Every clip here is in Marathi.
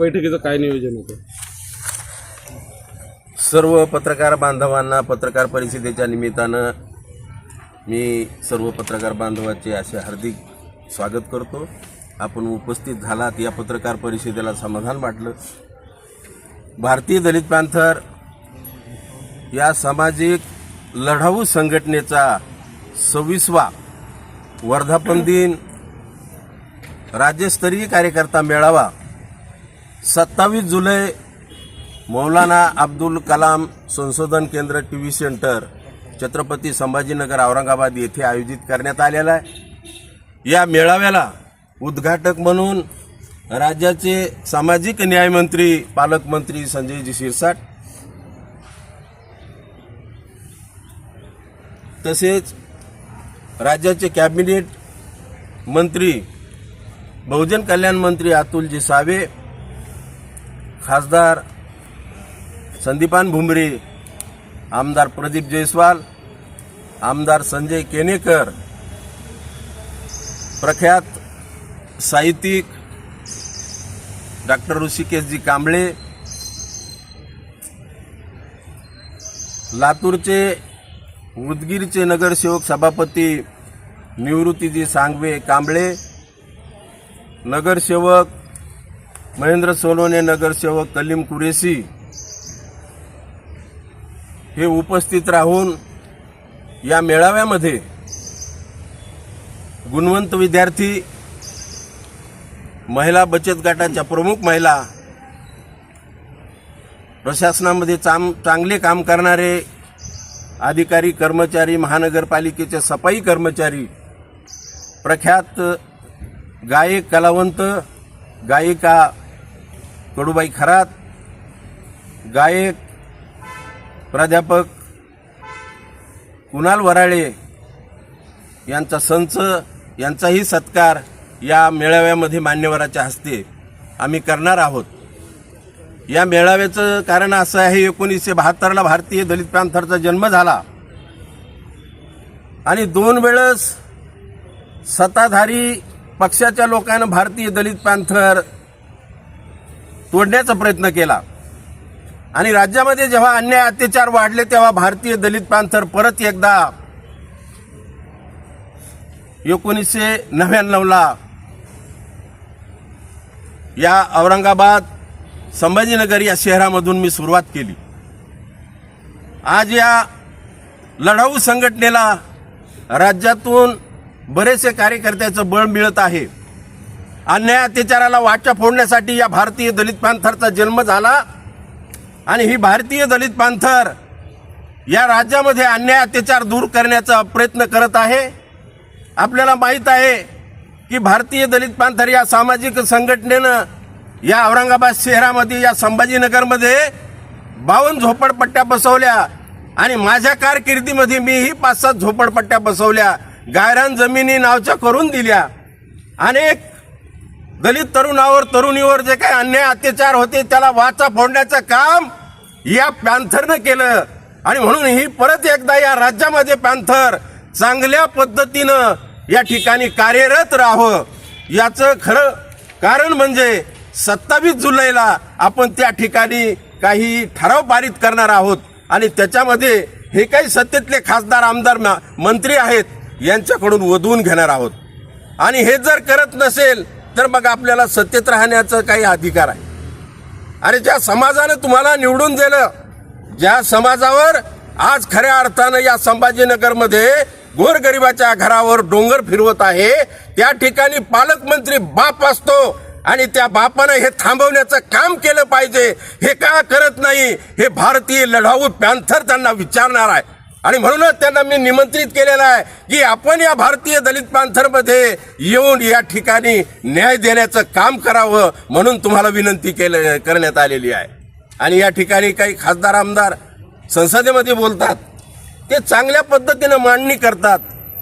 बैठकीचं काय नियोजन होतं? सर्व पत्रकार बांधवांना पत्रकार परिषदेच्या निमित्तानं मी सर्व पत्रकार बांधवाचे असे हार्दिक स्वागत करतो. आपण उपस्थित झालात या पत्रकार परिषदेला समाधान वाटलं. भारतीय दलित पॅन्थर या सामाजिक लढाऊ संघटनेचा सव्वीसवा वर्धापन दिन राज्यस्तरीय कार्यकर्ता मेळावा सत्तावीस जुलै मौलाना अब्दुल कलाम संशोधन केंद्र T V centre Chhatrapati Sambhajinagar Aurangabad येथे आयोजित करण्यात आलेला आहे. या मेळाव्याला उद्घाटक म्हणून राज्याचे सामाजिक न्यायमंत्री पालकमंत्री संजयजी शिरसाट तसेच राज्याचे कॅबिनेट मंत्री बहुजन कल्याण मंत्री अतुलजी सावे खासदार संदीपान भुमरे आमदार प्रदीप जयस्वाल आमदार संजय केनेकर प्रख्यात साहित्यिक डॉक्टर ऋषिकेशजी कांबळे लातूरचे उदगीरचे नगरसेवक सभापती निवृत्तीजी सांगवे कांबळे नगरसेवक महेंद्र सोनवणे नगरसेवक कलीम कुरेशी हे उपस्थित राहून या मेळाव्यामध्ये गुणवंत विद्यार्थी महिला बचत गटाच्या प्रमुख महिला प्रशासनामध्ये चांग चांगले काम करणारे अधिकारी कर्मचारी महानगरपालिकेचे सफाई कर्मचारी प्रख्यात गायक कलावंत गायिका कडूबाई खरात गायक प्राध्यापक कुणाल वराळे यांचा संच यांचाही सत्कार या मेळाव्यामध्ये मान्यवराच्या हस्ते आम्ही करणार आहोत. या मेळाव्याचं कारण असं आहे एकोणीसशे बहात्तरला भारतीय दलित पॅन्थरचा जन्म झाला. आणि दोन वेळेस सत्ताधारी पक्षाच्या लोकांना भारतीय दलित पॅन्थर तोडण्याचा प्रयत्न केला. आणि राज्यामध्ये जेव्हा अन्याय अत्याचार वाढले तेव्हा भारतीय दलित पांथर परत एकदा एकोणीसशे नव्याण्णवला या औरंगाबाद संभाजीनगर या शहरामधून मी सुरुवात केली. आज या लढाऊ संघटनेला राज्यातून बरेचसे कार्यकर्त्याचं बळ मिळत आहे. अन्याय अत्याचाराला वाचा फोडण्यासाठी या भारतीय दलित पांथरचा जन्म झाला. आणि ही भारतीय दलित पांथर या राज्यामध्ये अन्याय अत्याचार दूर करण्याचा प्रयत्न करत आहे. आपल्याला माहीत आहे की भारतीय दलित पांथर या सामाजिक संघटनेनं या औरंगाबाद शहरामध्ये या संभाजीनगरमध्ये बावन्न झोपडपट्ट्या बसवल्या. आणि माझ्या कारकिर्दीमध्ये मीही पाच सात झोपडपट्ट्या बसवल्या. गायरान जमिनी नावच्या करून दिल्या. अनेक दलित तरुणावर तरुणीवर जे काही अन्याय अत्याचार होते त्याला वाचा फोडण्याचं काम या पॅन्थरनं केलं. आणि म्हणून ही परत एकदा या राज्यामध्ये पॅन्थर चांगल्या पद्धतीनं या ठिकाणी कार्यरत राहावं. याचं खरं कारण म्हणजे सत्तावीस जुलैला आपण त्या ठिकाणी काही ठराव पारित करणार आहोत. आणि त्याच्यामध्ये हे काही सत्तेतले खासदार आमदार मंत्री आहेत यांच्याकडून वधवून घेणार आहोत. आणि हे जर करत नसेल तर मग आपल्याला सत्तेत राहण्याचा काही अधिकार आहे. अरे ज्या समाजानं तुम्हाला निवडून दिलं ज्या समाजावर आज खऱ्या अर्थानं या संभाजीनगरमध्ये गोरगरिबाच्या घरावर डोंगर फिरवत आहे त्या ठिकाणी पालकमंत्री बाप असतो आणि त्या बापानं हे थांबवण्याचं काम केलं पाहिजे हे का करत नाही हे भारतीय लढाऊ पॅन्थर त्यांना विचारणार आहे. आणि म्हणूनच त्यांना मी निमंत्रित केलेलं आहे की आपण या भारतीय दलित पांथरमध्ये येऊन या ठिकाणी न्याय देण्याचं काम करावं म्हणून तुम्हाला विनंती केलं करण्यात आलेली आहे. आणि या ठिकाणी काही खासदार आमदार संसदेमध्ये बोलतात. ते चांगल्या पद्धतीनं मांडणी करतात.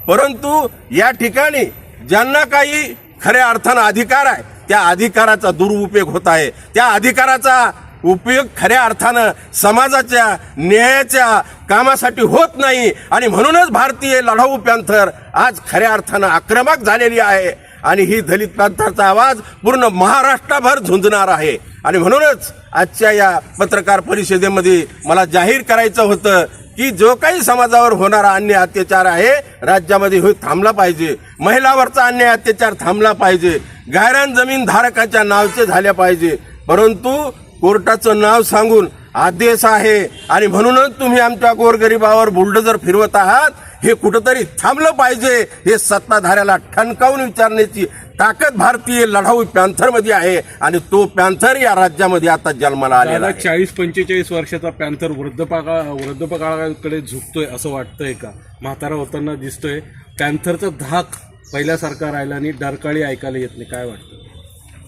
परंतु या ठिकाणी ज्यांना काही खऱ्या अर्थानं अधिकार आहे त्या अधिकाराचा दुरुपयोग होत आहे. त्या अधिकाराचा उपयोग खऱ्या अर्थानं समाजाच्या न्यायाच्या कामासाठी होत नाही. आणि म्हणूनच भारतीय लढाऊ पॅंथर आज खऱ्या अर्थानं आक्रमक झालेली आहे. आणि ही दलित पॅंथरचा आवाज पूर्ण महाराष्ट्राभर झुंजणार आहे. आणि म्हणूनच आजच्या या पत्रकार परिषदेमध्ये मला जाहीर करायचं होतं की जो काही समाजावर होणारा अन्याय अत्याचार आहे राज्यामध्ये हे थांबला पाहिजे. महिलावरचा अन्याय अत्याचार थांबला पाहिजे. गायरान जमीन धारकाच्या नावचे झाल्या पाहिजे. परंतु कोर्टाचं नाव सांगून आदेश आहे. आणि म्हणूनच तुम्ही आमच्या गोरगरिबावर बुलडोजर फिरवत आहात. हे कुठंतरी थांबलं पाहिजे. हे सत्ताधाऱ्याला ठणकावून विचारण्याची ताकद भारतीय लढाऊ पॅन्थरमध्ये आहे. आणि तो पॅन्थर या राज्यामध्ये आता जन्माला आलेला चाळीस पंचेचाळीस वर्षाचा पॅन्थर वृद्धपका वृद्धपकाळाकडे झुकतोय असं वाटतंय का? म्हातारा होताना दिसतोय. पॅन्थरचा धाक पहिल्यासारखा राहिला आणि डरकाळी ऐकायला येत नाही. काय वाटतं?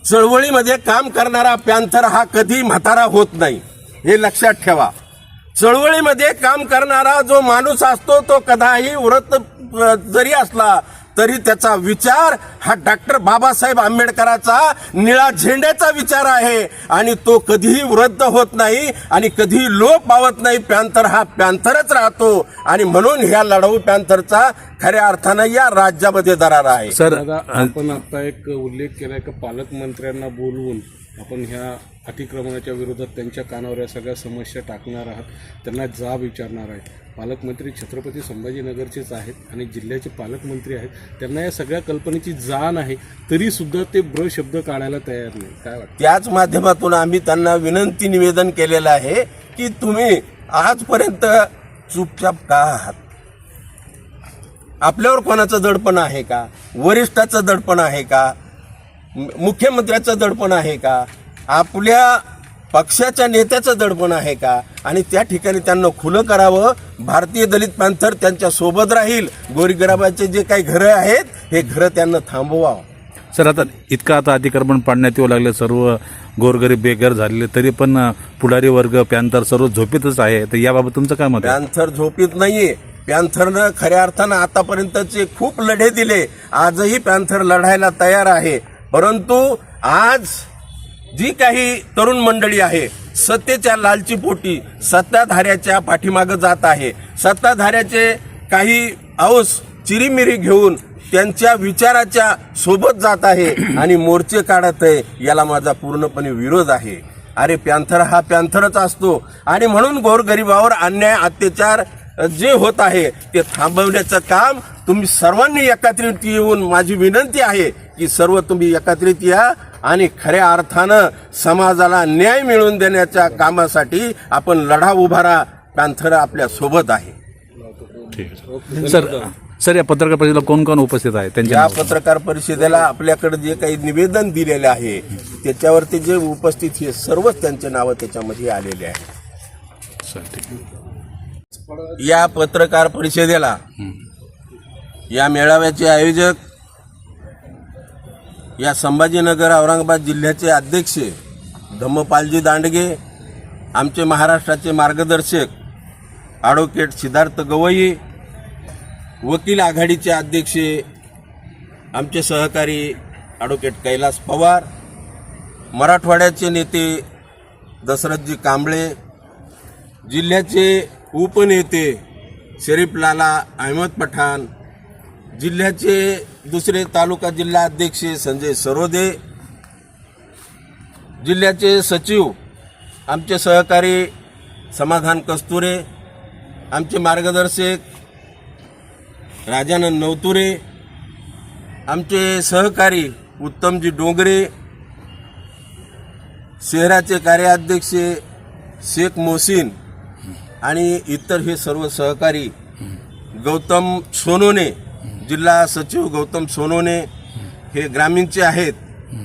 चळवळीमध्ये काम करणारा पॅन्थर हा कधी म्हातारा होत नाही हे लक्षात ठेवा. चळवळीमध्ये काम करणारा जो माणूस असतो तो कदाही व्रत जरी असला तरी त्याचा विचार हा डॉक्टर बाबासाहेब आंबेडकराचा निळा झेंड्याचा विचार आहे. आणि तो कधीही वृद्ध होत नाही आणि कधीही लोप पावत नाही. पॅन्थर हा पॅन्थरच राहतो. आणि म्हणून ह्या लढाऊ पॅन्थरचा खऱ्या अर्थानं या राज्यामध्ये दरार आहे. सर आपण आता एक उल्लेख केलाय का पालकमंत्र्यांना बोलवून आपण ह्या अतिक्रमणाच्या विरोधात त्यांच्या कानावर या सगळ्या समस्या टाकणार आहात त्यांना जाब विचारणार आहे पालकमंत्री छत्रपती संभाजीनगरचेच आहेत आणि जिल्ह्याचे पालकमंत्री आहेत. त्यांना या सगळ्या कल्पनेची जाण आहे तरी सुद्धा ते ब्र शब्द काढायला तयार नाही. काय वाटतं? त्याच माध्यमातून आम्ही त्यांना विनंती निवेदन केलेलं आहे की तुम्ही आजपर्यंत चुपचाप का आहात? आपल्यावर कोणाचं दडपण आहे का? वरिष्ठाचं दडपण आहे का? मुख्यमंत्र्याचं दडपण आहे का? आपल्या पक्षाच्या नेत्याचं दडपण आहे का? आणि त्या ठिकाणी त्यांना खुलं करावं. भारतीय दलित पॅन्थर त्यांच्यासोबत राहील. गोरीगराबाचे जे काही घरं आहेत हे घरं त्यांना थांबवावं. सर आता इतकं आता अतिक्रमण पाडण्यात येऊ लागले. सर्व गोरगरीब बेघर झालेले तरी पण पुढारी वर्ग पॅन्थर सर्व झोपेतच आहे. तर याबाबत तुमचं काय मत पॅन्थर झोपीत नाहीये. पॅन्थरनं खऱ्या अर्थानं आतापर्यंतचे खूप लढे दिले. आजही पॅन्थर लढायला तयार आहे. परंतु आज जी काही तरुण मंडळी आहे सत्तेच्या लालची पोटी सत्ताधाऱ्याच्या पाठीमागं जात आहे. सत्ताधाऱ्याचे काही अंश चिरीमिरी घेऊन त्यांच्या विचाराच्या सोबत जात आहे आणि मोर्चे काढत आहे याला माझा पूर्णपणे विरोध आहे. अरे पॅन्थर हा पॅन्थरच असतो. आणि म्हणून गोरगरिबावर अन्याय अत्याचार जे होत आहे ते थांबवण्याचं काम तुम्ही सर्वांनी एकत्रित येऊन माझी विनंती आहे की सर्व तुम्ही एकत्रित या आणि खऱ्या अर्थानं समाजाला न्याय मिळवून देण्याच्या कामासाठी आपण लढा उभारा पॅन्थर आपल्यासोबत आहे. सर सर या पत्रकार परिषदेला कोण कोण उपस्थित आहे? त्यांच्या या पत्रकार परिषदेला आपल्याकडे जे काही निवेदन दिलेले आहे त्याच्यावरती जे उपस्थित हे सर्वच त्यांचे नावं त्याच्यामध्ये आलेले आहे सर ठीक. आहे. या पत्रकार परिषदेला या मेळाव्याचे आयोजक या संभाजीनगर औरंगाबाद जिल्ह्याचे अध्यक्ष धम्मपालजी दांडगे आमचे महाराष्ट्राचे मार्गदर्शक ॲडव्होकेट सिद्धार्थ गवई वकील आघाडीचे अध्यक्ष आमचे सहकारी ॲडव्होकेट कैलास पवार मराठवाड्याचे नेते दशरथजी कांबळे जिल्ह्याचे उपनेते शरीफ लाला अहमद पठाण. जिल्ह्याचे दुसरे तालुका जिल्हा अध्यक्ष संजय सरोदे. जिल्ह्याचे सचिव आमचे सहकारी समाधान कस्तुरे. आमचे मार्गदर्शक राजानंद नवतुरे. आमचे सहकारी उत्तमजी डोंगरे. शहराचे कार्याध्यक्ष शेख मोहसिन. आणि इतर हे सर्व सहकारी गौतम सोनोने जिल्हा सचिव गौतम सोनोने हे ग्रामीणचे आहेत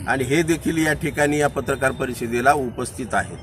आणि हे देखील या ठिकाणी या पत्रकार परिषदेला उपस्थित आहेत.